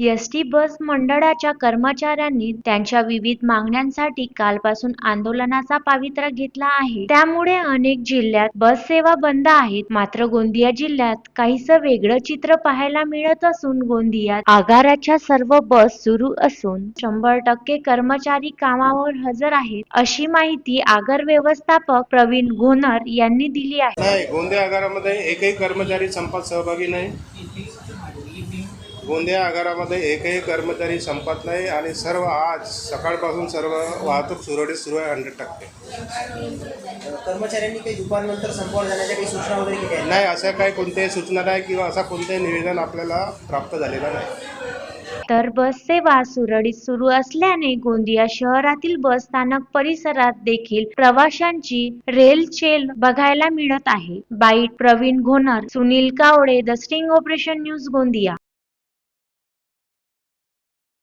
S T bus मंडळाच्या कर्मचाऱ्यांनी त्यांच्या विविध मागण्यांसाठी कालपासून आंदोलनाचा पावित्रा घेतला आहे. त्यामुळे अनेक जिल्ह्यात बस सेवा बंद आहेत. मात्र गोंदिया जिल्ह्यात काहीसं वेगळं चित्र पाहायला मिळत असून गोंदियात आगाराच्या सर्व बस सुरू असून शंभर टक्के कर्मचारी कामावर हजर आहेत अशी माहिती आगार व्यवस्थापक प्रवीण घोनर यांनी दिली आहे. नाही गोंदिया आगारामध्ये एकही कर्मचारी संपात सहभागी नाही. गोंदिया आगारामध्ये एकही कर्मचारी संपात नाही आणि सर्व आज सकाळपासून सर्व वाहतूक सुरळीत सुरू आहे हंड्रेड टक्के. कर्मचाऱ्यांनी काही दुपारनंतर संपवर जाण्याच्या काही सूचना वगैरे केल्या नाही असं काही कोणत्याही सूचना नाही किंवा असा कोणतंही निवेदन आपल्याला प्राप्त झालेलं नाही. तर बस सेवा सुरळीत सुरू असल्याने गोंदिया शहरातील बस स्थानक परिसरात देखील प्रवाशांची रेलचेल बघायला मिळत आहे. Bite Praveen Ghonar Sunil Kawade the sting operation news Gondia.